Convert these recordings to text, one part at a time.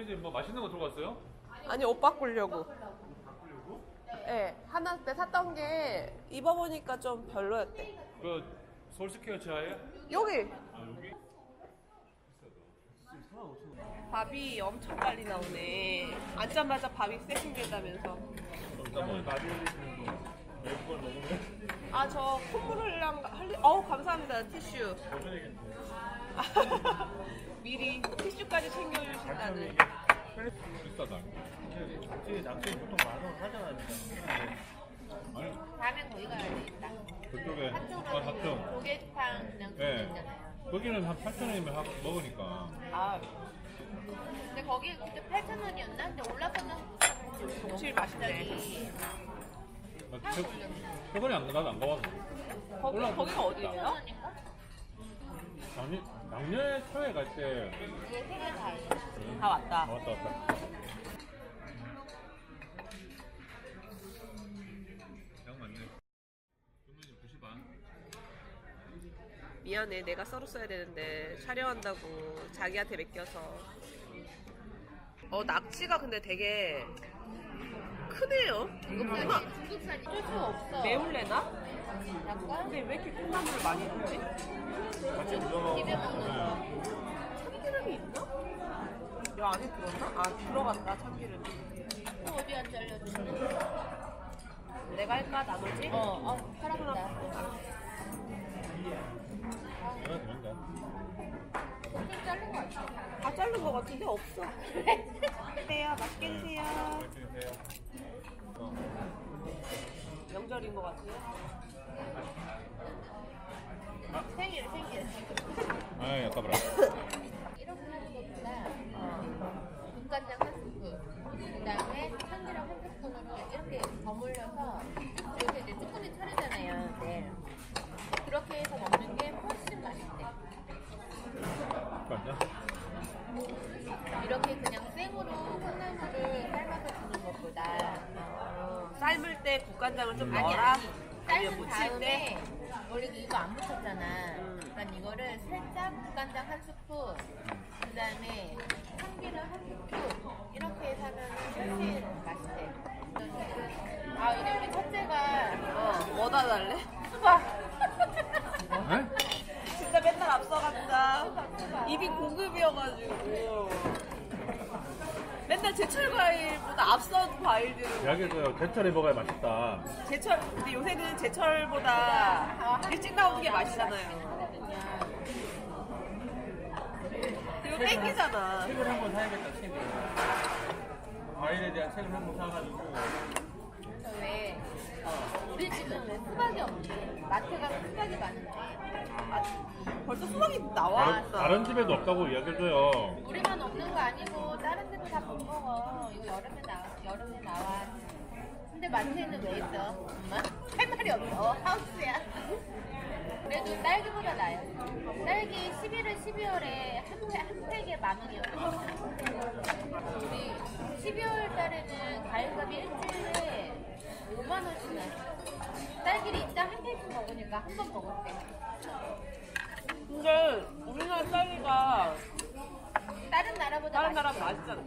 유빈 씨뭐 맛있는 거 들어갔어요? 아니 옷 바꾸려고. 네, 하나 때 샀던 게 입어보니까 좀 별로였대. 그 서울스퀘어 지하에? 여기 아 여기? 밥이 엄청 빨리 나오네. 앉자마자 밥이 세팅된다면서. 뭐 많이 흘리시는 거 매운 걸 먹으면 아 저 콧물 흘랑 흘리. 어우 감사합니다 티슈. 버전이겠네 미리 티슈까지 챙겨주신다는. 비싸다 낙지 낙지 보통 만원 하잖아. 아니 다음에 거기 가야 되겠다. 그쪽에 아 한쪽은 조개탕 그냥 네. 있잖아요. 거기는 한 8,000원이면 먹으니까 아 근데 거기 그때 8,000원이었나? 근데 올라서는 동칠 맛있네. 나 저- 저번에 안, 나도 안 가봤어 거기 거기가 어디예요? 1,000원인가? 아니 작년에 초에 갈때 그게 세개 다. 다 왔다. 왔다 왔다 양 맞네 그러면 2시 반 미안해 내가 썰었어야 되는데 촬영한다고 자기한테 맡겨서 어 낙지가 근데 되게 크네요 중국산이 쫄 수가 없어. 매울래나? 약간 근데 왜 이렇게 콩나물을 많이 넣지? 같이 집에 먹는 거. 참기름이 있나? 여 안에 들었나? 아 들어갔다 참기름 또 어디 안 잘려주는 내가 할까 나머지? 어, 어, 사랑다. 내가 된다 좀 자른 거 같아. 다 자른 거 같은데 없어 드세요 맛있게 드세요 어. 명절인 거 같아요 생일, 생일. 아이 아까봐라 이렇게 하는 것보다 어, 국간장 한 스푼, 그 다음에 참기름 한 스푼으로 이렇게 버무려서 요새 이제 쭈꾸미 차리잖아요. 네. 그렇게 해서 먹는 게 훨씬 맛있대. 맞냐? 이렇게 그냥 생으로 콩나물을 삶아서 주는 것보다 어, 삶을 때 국간장을 좀 아니 넣어라 아니 삶은 다음에 원래 이거 안 묻혔잖아. 음. 그러니까 이거를 살짝 국간장 한 스푼, 그 다음에 참기름 한 스푼 이렇게 해서 하면 훨씬 맛있대. 아 이제 우리 첫째가 어, 뭐다 달래? 수박. 네? 진짜 맨날 앞서간다. 입이 고급이어가지고. 맨날 제철 과일보다 앞선 과일들은 약에서 제철에 먹어야 맛있다 제철 근데 요새는 제철보다 일찍 나오는 게 맛있잖아요. 그리고 땡기잖아. 책을 한권 사야겠다 책을. 과일에 대한 책을 한권 사가지고 우리 집은 왜 수박이 없니? 마트 가면 수박이 많은데 아, 벌써 수박이 다른, 나왔어. 다른 집에도 없다고 이야기해줘요 우리만 없는 거 아니고 다른 데도 다 못 먹어. 이거 여름에 나 여름에 나와. 근데 마트에는 왜 있어? 엄마? 할 말이 없어. 하우스야. 그래도 딸기보다 나아요. 딸기 11월, 12월에 한, 팩- 한 팩에 만 원이었거든. 우리 12월 달에는 과일값이 일주일에 5만 원씩 나. 딸기를 이따 한 팩씩 먹으니까 한 번 먹을 때. 근데 우리나라 딸기가 다른 나라보다 다른 나라 맛있어. 맛있잖아.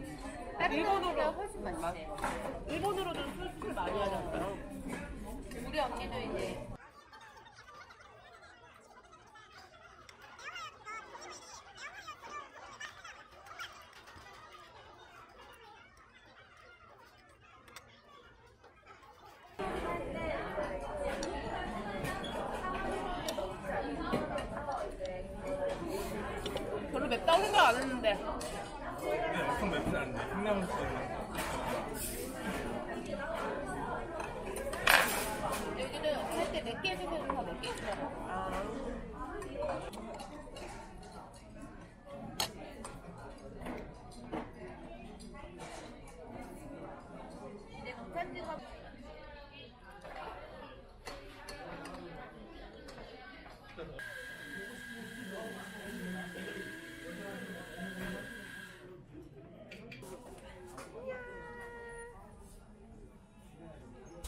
다른 일본으로 나라보다 훨씬 맛있대. 일본으로는 수출 많이 하잖아요. 우리 언니도 이제 생각 안 했는데. 근데 엄청 맵진 않네. 콩나물 쓰는 여기는 할 때 몇개 해주면 다몇개 해주더라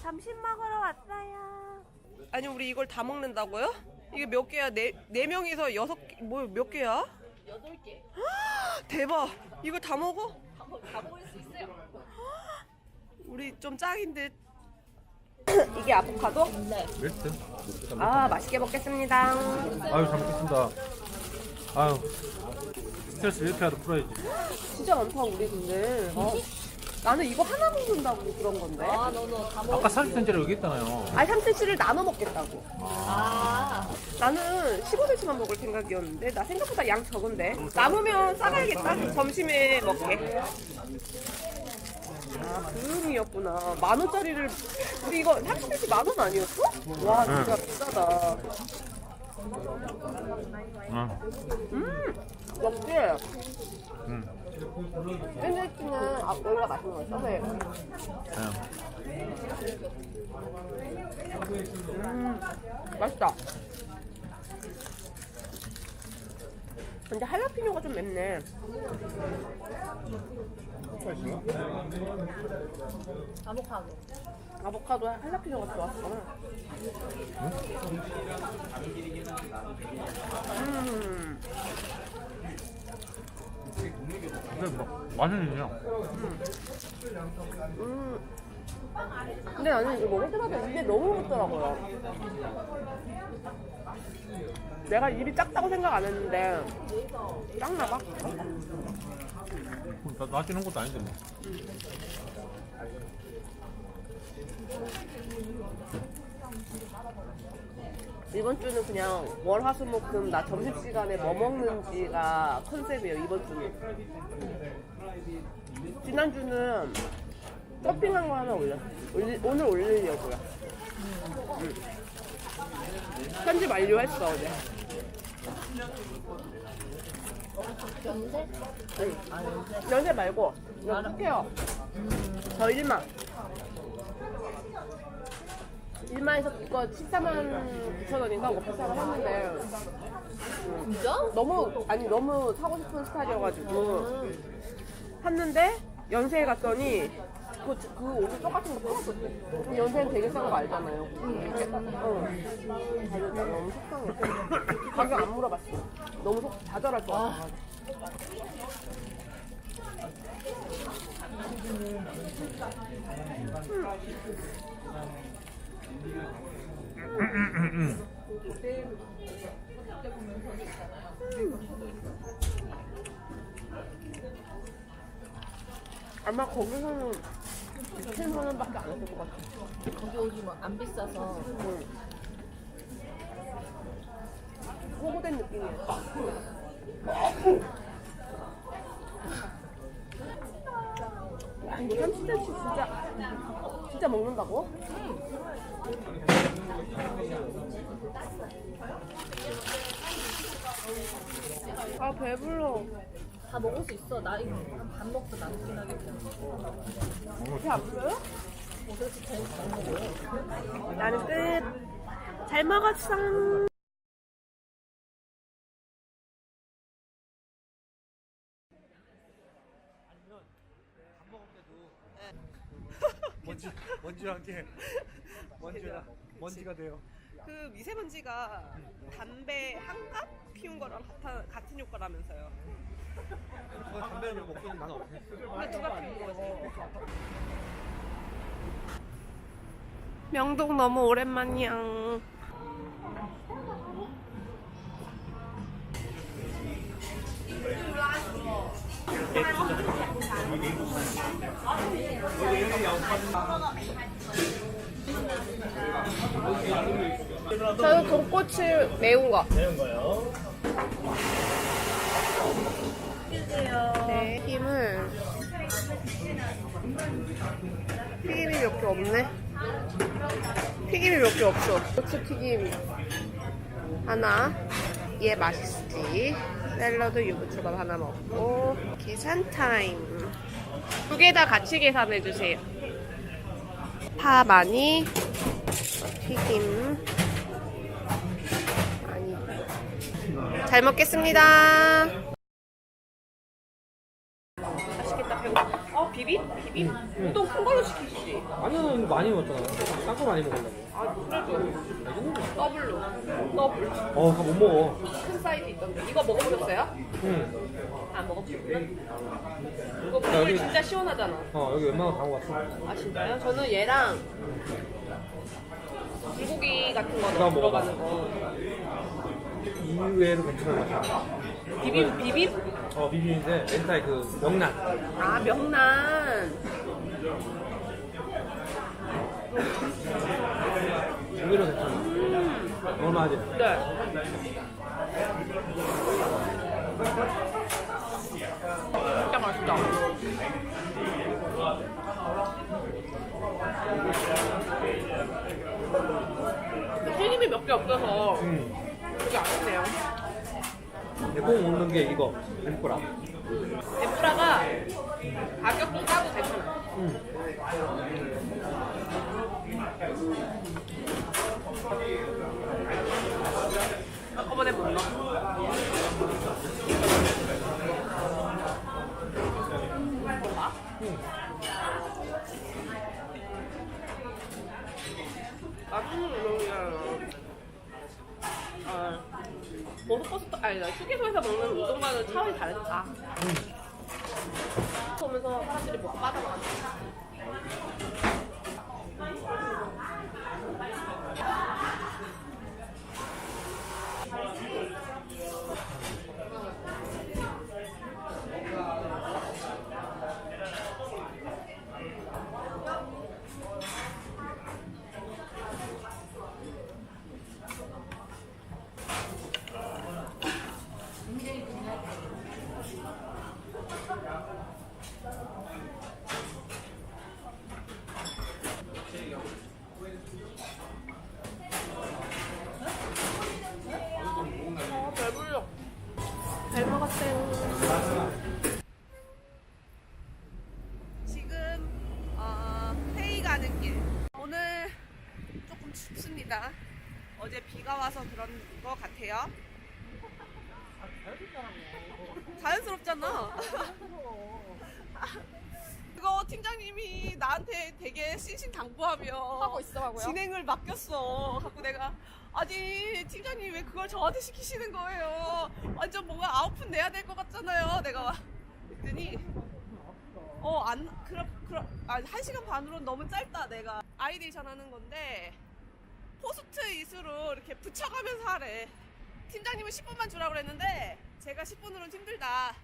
점심 먹으러 왔어요. 아니 우리 이걸 다 먹는다고요? 이게 몇 개야? 네, 네 명이서 여섯 개, 뭐몇 개야? 여덟 개. 대박. 이거 다 먹어? 다다 먹을 수 있어요. 우리 좀 짱인 듯. 이게 아보카도? 네. 멜트. 아 맛있게 먹겠습니다. 아유 잘 먹겠습니다. 아유 스트레스 이렇게라도 풀어야지. 진짜 많다 우리 근데. 어. 나는 이거 하나 먹는다고 그런 건데. 아, 너너 다 먹어. 아까 30cm라고 얘기했잖아요. 아니 3cm를 나눠 먹겠다고. 아, 나는 15cm만 먹을 생각이었는데 나 생각보다 양 적은데. 남으면 싸가야겠다. 점심에 먹게. 아, 그 의미였구나. 만 원짜리를 우리 이거 30cm 만 원 아니었어? 와, 진짜 비싸다. 응. 음, 역시 응. 샌드위치는 아, 여기가 맛있는 거였어? 네. 음, 맛있다. 근데 할라피뇨가 좀 맵네. 아보카도. 아보카도 할라피뇨가 들어왔어. 음, 근데 막 맛은 그냥. 음. 근데 나는 이거 먹을 때마다 입에 너무 먹더라고요. 내가 입이 작다고 생각 안 했는데 작나 봐. 나 나시는 것도 아닌데 뭐. 이번 주는 그냥 월 화 수 목 금 나 점심시간에 뭐 먹는지가 컨셉이에요 이번 주는 지난주는 쇼핑한 거 하나 올렸어 올리- 오늘 올리려고요 응. 편집 완료했어 어제 연세? 응. 연세 말고 이거 툭해요 저 일만 일만에서 이거 14만 9천 원인가 뭐 비싸게 했는데 진짜? 너무 아니 너무 사고 싶은 스타일이어가지고 샀는데 연세에 갔더니 그, 그 옷이 똑같은 거 팔았었대. 그럼 연세는 되게 싼 거 알잖아요. 응. 가격 너무 속상해. 가격 안 물어봤어. 너무 속 좌절할 것 같아. 아마 거기서는 2천만 원밖에 안 했을 것 같아. 거기 옷이 뭐안 비싸서. 응. 호구된 느낌이야. 야, 이거 30cm 진짜, 진짜 먹는다고? 아, 배불러. 다 먹을 수 있어. 나 이거 한밥 먹고 남긴 하겠다. 배안 먹어. 나는 끝. 잘 먹었어. 먼지 먼지와 함께 먼지가 돼요. 그 미세먼지가 담배 한갑 피운 거랑 같아, 같은 효과라면서요. 그거 담배를 먹기는 나는 없어. 근데 누가 피운 거지? 명동 너무 오랜만이야. 저는 돈꼬치 매운 거. 매운 거요. 네, 튀김을 튀김이 몇 개 없네. 튀김이 몇 개 없어. 고추 튀김 하나. 얘 맛있지. 샐러드 유부초밥 하나 먹고 계산 타임. 두 개 다 같이 계산해 주세요. 파 많이, 튀김 많이. 잘 먹겠습니다. 맛있겠다 배고파 어? 비빔? 비빔? 응. 우동 큰 걸로 시키시지. 아니요 많이 먹었잖아. 딴거 많이 먹으려고. 아, 아. 더블로. 더블. 어, 다못 먹어. 큰 사이즈 있던데. 이거 먹어보셨어요? 응. 안 먹어보셨구나. 이거 야, 국물 여기- 진짜 시원하잖아. 어, 여기 웬만한 거다 먹었어. 아 진짜요? 저는 얘랑 불고기 같은 거 그거 들어가는 거. 이외로 괜찮은 맛이야. 비빔 비빔? 어, 비빔인데 멘탈 그 명란. 아 명란. 이외로 괜찮아. 음. 얼마지? 네. 진짜 맛있다. 튀김이 몇 개 없어서 응. 되게 아쉽네요. 꼭 먹는 게 이거. 엠프라. 엠프라가 가격도 싸고 괜찮아. 응. 한꺼번에 못 넣어. 뭐가? 맛있는 우동이랑 아, 고속버스 아니 나 휴게소에서 먹는 우동과는 차원이 다르니까 오면서 사람들이 먹고 빠져나가 어, 것 같아요. 자연스럽잖아. 이거 팀장님이 나한테 되게 신신당부하며 하고 있어라고요? 진행을 맡겼어. 갖고 내가 아니 팀장님 왜 그걸 저한테 시키시는 거예요? 완전 뭔가 아웃풋 내야 될 것 같잖아요. 내가 그랬더니 어안 그럼 그럼 아한 시간 반으로는 너무 짧다. 내가 아이데이션 하는 건데 포스트 잇으로 이렇게 붙여가면서 하래. 팀장님은 10분만 주라고 그랬는데 제가 10분으로는 힘들다.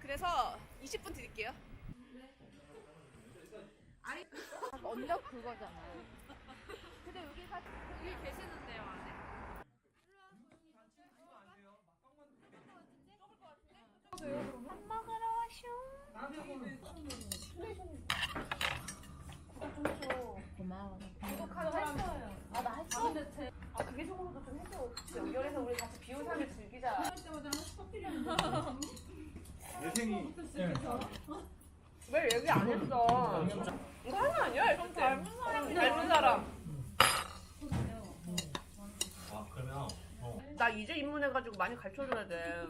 그래서 20분 드릴게요. 언덕 그거잖아요. 근데 여기 사 여기 계시는데요 안에? 밥 먹으러 와쇼. 고마워. 구독하러 했어요. 아나 했어. 아 그게 조금도 좀 해줘. 진짜 연결해서 우리 같이 비우상을 즐기자. 예생이 왜 얘기 안 했어? 이거 하나 아니야? 좀 닮은 사람. 닮은 사람. 아 그러면 어. 나 이제 입문해가지고 많이 가르쳐줘야 돼.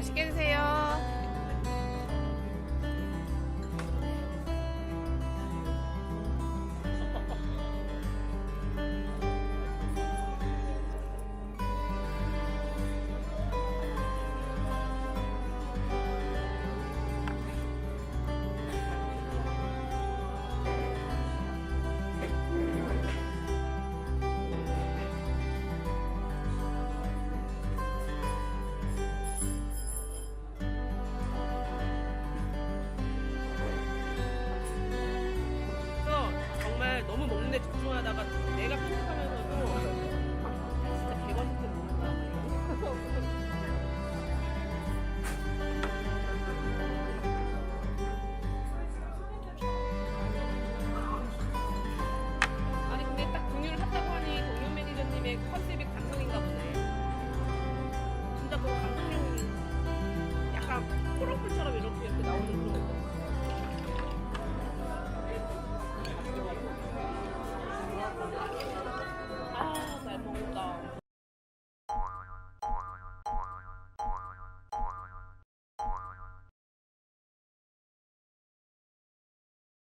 맛있게 드세요.